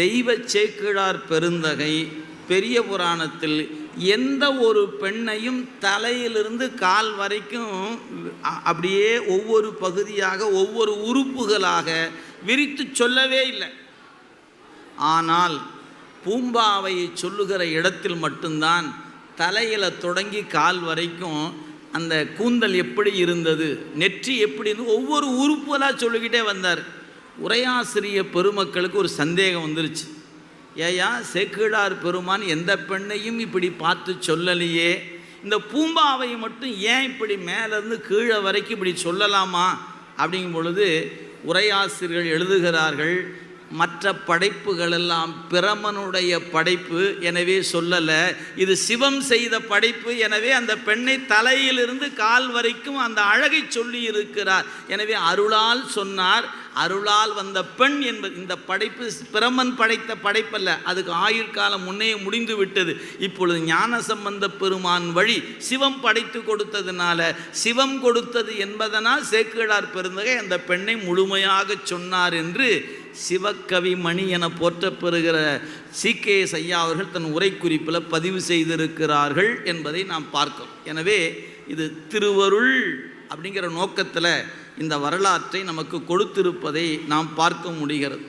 தெய்வ சேக்கிழார் பெருந்தகை பெரிய புராணத்தில் எந்த ஒரு பெண்ணையும் தலையிலிருந்து கால் வரைக்கும் அப்படியே ஒவ்வொரு பகுதியாக ஒவ்வொரு உறுப்புகளாக விரித்து சொல்லவே இல்லை. ஆனால் பூம்பாவை சொல்லுகிற இடத்தில் மட்டும்தான் தலையில் தொடங்கி கால் வரைக்கும் அந்த கூந்தல் எப்படி இருந்தது நெற்றி எப்படி இருந்து ஒவ்வொரு உறுப்புகளாக சொல்லிக்கிட்டே வந்தார். உரையாசிரிய பெருமக்களுக்கு ஒரு சந்தேகம் வந்துருச்சு. ஏயா சேக்கிழார் பெருமான் எந்த பெண்ணையும் இப்படி பார்த்து சொல்லலையே. இந்த பூம்பாவை மட்டும் ஏன் இப்படி மேலேருந்து கீழே வரைக்கும் இப்படி சொல்லலாமா? அப்படிங்கும் பொழுது உரையாசிரியர்கள் எழுதுகிறார்கள் மற்ற படைப்புகள் எல்லாம் பிரமனுடைய படைப்பு எனவே சொல்லலை. இது சிவம் செய்த படைப்பு எனவே அந்த பெண்ணை தலையிலிருந்து கால் வரைக்கும் அந்த அழகை சொல்லி இருக்கிறார். எனவே அருளால் சொன்னார் அருளால் வந்த பெண் என்பது இந்த படைப்பு பிரமன் படைத்த படைப்பல்ல. அதுக்கு ஆயுட்காலம் முன்னே முடிந்து விட்டது. இப்பொழுது ஞான சம்பந்த பெருமான் வழி சிவம் படைத்து கொடுத்ததுனால சிவம் கொடுத்தது என்பதனால் சேக்கிழார் பெருந்தகை அந்த பெண்ணை முழுமையாக சொன்னார் என்று சிவக்கவி மணி என போற்றப்பெறுகிற சி. கே. ஐயா அவர்கள் தன் உரைக்குறிப்பில் பதிவு செய்திருக்கிறார்கள் என்பதை நாம் பார்க்கிறோம். எனவே இது திருவருள் அப்படிங்கிற நோக்கத்தில் இந்த வரலாற்றை நமக்கு கொடுத்திருப்பதை நாம் பார்க்க முடிகிறது.